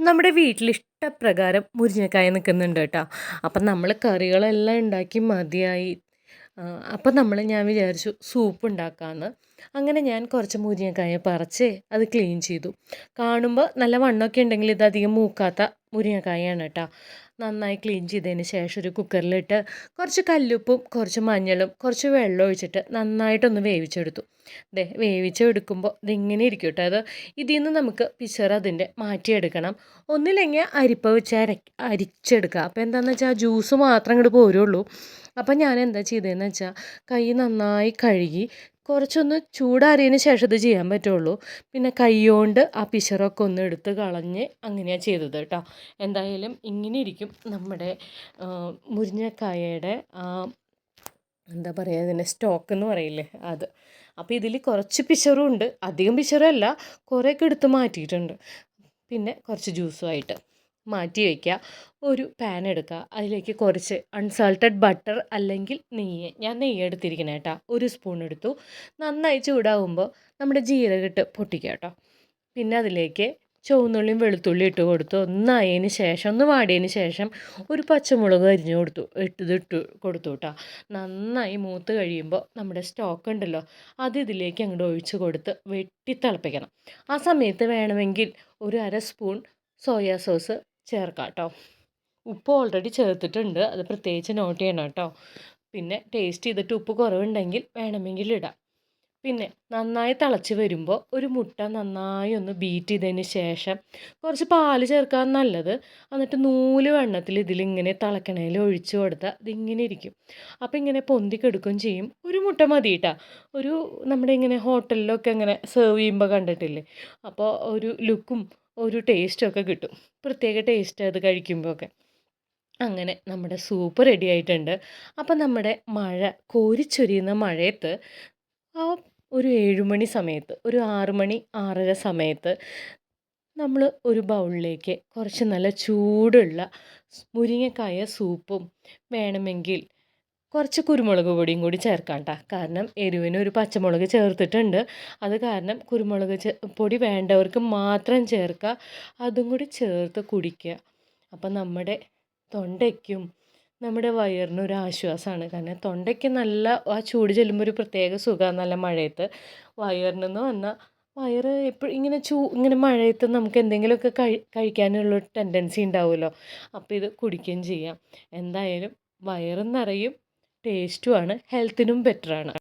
നമ്മുടെ വീട്ടിൽ ഇഷ്ടപ്രകാരം മുരിങ്ങക്കായ നിൽക്കുന്നുണ്ട് കേട്ടോ. അപ്പം നമ്മൾ കറികളെല്ലാം ഉണ്ടാക്കി മതിയായി. അപ്പം നമ്മൾ ഞാൻ വിചാരിച്ചു സൂപ്പ് ഉണ്ടാക്കാമെന്ന് അങ്ങനെ ഞാൻ കുറച്ച് മുരിങ്ങക്കായ പറിച്ച് അത് ക്ലീൻ ചെയ്തു. കാണുമ്പോൾ നല്ല വണ്ണമൊക്കെ ഉണ്ടെങ്കിൽ ഇത് അധികം മൂക്കാത്ത മുരിങ്ങക്കായാണ് കേട്ടോ നന്നായി ക്ലീൻ ചെയ്തതിന് ശേഷം ഒരു കുക്കറിലിട്ട് കുറച്ച് കല്ലുപ്പും കുറച്ച് മഞ്ഞളും കുറച്ച് വെള്ളം ഒഴിച്ചിട്ട് നന്നായിട്ടൊന്ന് വേവിച്ചെടുത്തു. ദേ വേവിച്ചെടുക്കുമ്പോൾ ഇതിങ്ങനെ ഇരിക്കും കേട്ടോ അത് ഇതിൽ നിന്ന് നമുക്ക് പിച്ചർ അതിന്റെ മാറ്റിയെടുക്കണം. ഒന്നില്ലെങ്കിൽ അരിപ്പ വെച്ച് അര അരിച്ചെടുക്കുക. അപ്പോൾ എന്താണെന്ന് വെച്ചാൽ ജ്യൂസ് മാത്രം ഇങ്ങോട്ട് പോരുള്ളൂ. അപ്പം ഞാൻ എന്താ ചെയ്തതെന്ന് വെച്ചാൽ കൈ നന്നായി കഴുകി കുറച്ചൊന്ന് ചൂടാറിയതിന് ശേഷം ഇത് ചെയ്യാൻ പറ്റുള്ളൂ. പിന്നെ കൈകൊണ്ട് ആ പിശറൊക്കെ ഒന്ന് എടുത്ത് കളഞ്ഞ് അങ്ങനെയാണ് ചെയ്തത് കേട്ടോ. എന്തായാലും ഇങ്ങനെ ഇരിക്കും നമ്മുടെ മുരിങ്ങക്കായയുടെ എന്താ പറയുക ഇതിന്റെ സ്റ്റോക്ക് എന്ന് പറയില്ലേ അത്. അപ്പോൾ ഇതിൽ കുറച്ച് പിശറും ഉണ്ട്. അധികം പിശറല്ല കുറേയൊക്കെ എടുത്ത് മാറ്റിയിട്ടുണ്ട്. പിന്നെ കുറച്ച് ജ്യൂസുമായിട്ട് മാറ്റി വയ്ക്കുക ഒരു പാൻ എടുക്കുക. അതിലേക്ക് കുറച്ച് അൺസാൾട്ടഡ് ബട്ടർ അല്ലെങ്കിൽ നെയ്യ്. ഞാൻ നെയ്യ് എടുത്തിരിക്കണേ കേട്ടോ ഒരു സ്പൂൺ എടുത്തു. നന്നായി ചൂടാവുമ്പോൾ നമ്മുടെ ജീരകിട്ട് പൊട്ടിക്കുക കേട്ടോ പിന്നെ അതിലേക്ക് ചുവന്നുള്ളിയും വെളുത്തുള്ളി ഇട്ട് കൊടുത്തു. ഒന്നായതിന് ശേഷം ഒന്ന് വാടിയതിന് ശേഷം ഒരു പച്ചമുളക് അരിഞ്ഞു കൊടുത്തു. ഇട്ടത് ഇട്ട് കൊടുത്തു കേട്ടോ നന്നായി മൂത്ത് കഴിയുമ്പോൾ നമ്മുടെ സ്റ്റോക്ക് ഉണ്ടല്ലോ അത് ഇതിലേക്ക് അങ്ങോട്ട് ഒഴിച്ച് കൊടുത്ത് വെട്ടി തിളപ്പിക്കണം. ആ സമയത്ത് വേണമെങ്കിൽ ഒരു അര സ്പൂൺ സോയാ സോസ് ചേർക്കാം കേട്ടോ. ഉപ്പ് ഓൾറെഡി ചേർത്തിട്ടുണ്ട്. അത് പ്രത്യേകിച്ച് നോട്ട് ചെയ്യണം കേട്ടോ. പിന്നെ ടേസ്റ്റ് ചെയ്തിട്ട് ഉപ്പ് കുറവുണ്ടെങ്കിൽ വേണമെങ്കിൽ ഇടാം. പിന്നെ നന്നായി തിളച്ച് വരുമ്പോൾ ഒരു മുട്ട നന്നായി ഒന്ന് ബീറ്റ് ചെയ്തതിന് ശേഷം കുറച്ച് പാൽ ചേർക്കാൻ നല്ലത്. എന്നിട്ട് നൂൽ വെണ്ണത്തിൽ ഇതിലിങ്ങനെ തിളക്കണേൽ ഒഴിച്ചു കൊടുത്താൽ ഇതിങ്ങനെ ഇരിക്കും. അപ്പോൾ ഇങ്ങനെ പൊന്തിക്കെടുക്കുകയും ചെയ്യും. ഒരു മുട്ട മതി കേട്ടോ. ഒരു നമ്മുടെ ഇങ്ങനെ ഹോട്ടലിലൊക്കെ ഇങ്ങനെ സെർവ് ചെയ്യുമ്പോൾ കണ്ടിട്ടില്ലേ? അപ്പോൾ ഒരു ലുക്കും ഒരു ടേസ്റ്റൊക്കെ കിട്ടും. പ്രത്യേക ടേസ്റ്റ് അത് കഴിക്കുമ്പോഴൊക്കെ. അങ്ങനെ നമ്മുടെ സൂപ്പ് റെഡി ആയിട്ടുണ്ട്. അപ്പം നമ്മുടെ മഴ കോരിച്ചൊരിയുന്ന മഴയത്ത് ആ ഒരു ഏഴുമണി സമയത്ത് ഒരു ആറുമണി ആറര സമയത്ത് നമ്മൾ ഒരു ബൗളിലേക്ക് കുറച്ച് നല്ല ചൂടുള്ള മുരിങ്ങക്കായ സൂപ്പും വേണമെങ്കിൽ കുറച്ച് കുരുമുളക് പൊടിയും കൂടി ചേർക്കാം കേട്ടോ കാരണം എരിവിന് ഒരു പച്ചമുളക് ചേർത്തിട്ടുണ്ട്. അത് കാരണം കുരുമുളക് പൊടി വേണ്ടവർക്ക് മാത്രം ചേർക്കുക. അതും കൂടി ചേർത്ത് കുടിക്കുക. അപ്പം നമ്മുടെ തൊണ്ടയ്ക്കും നമ്മുടെ വയറിനൊരു ആശ്വാസമാണ്. കാരണം തൊണ്ടയ്ക്ക് നല്ല ആ ചൂട് ചെല്ലുമ്പോൾ ഒരു പ്രത്യേക സുഖമാണ് നല്ല മഴയത്ത്. വയറിനെന്ന് പറഞ്ഞാൽ വയറ് എപ്പോഴും ഇങ്ങനെ ചൂ ഇങ്ങനെ മഴയത്ത് നമുക്ക് എന്തെങ്കിലുമൊക്കെ കഴി കഴിക്കാനുള്ള ടെൻഡൻസി ഉണ്ടാവുമല്ലോ. അപ്പോൾ ഇത് കുടിക്കുകയും ചെയ്യാം. എന്തായാലും വയറും നിറയും. ടേസ്റ്റുമാണ് ഹെൽത്തിനും ബെറ്ററാണ്.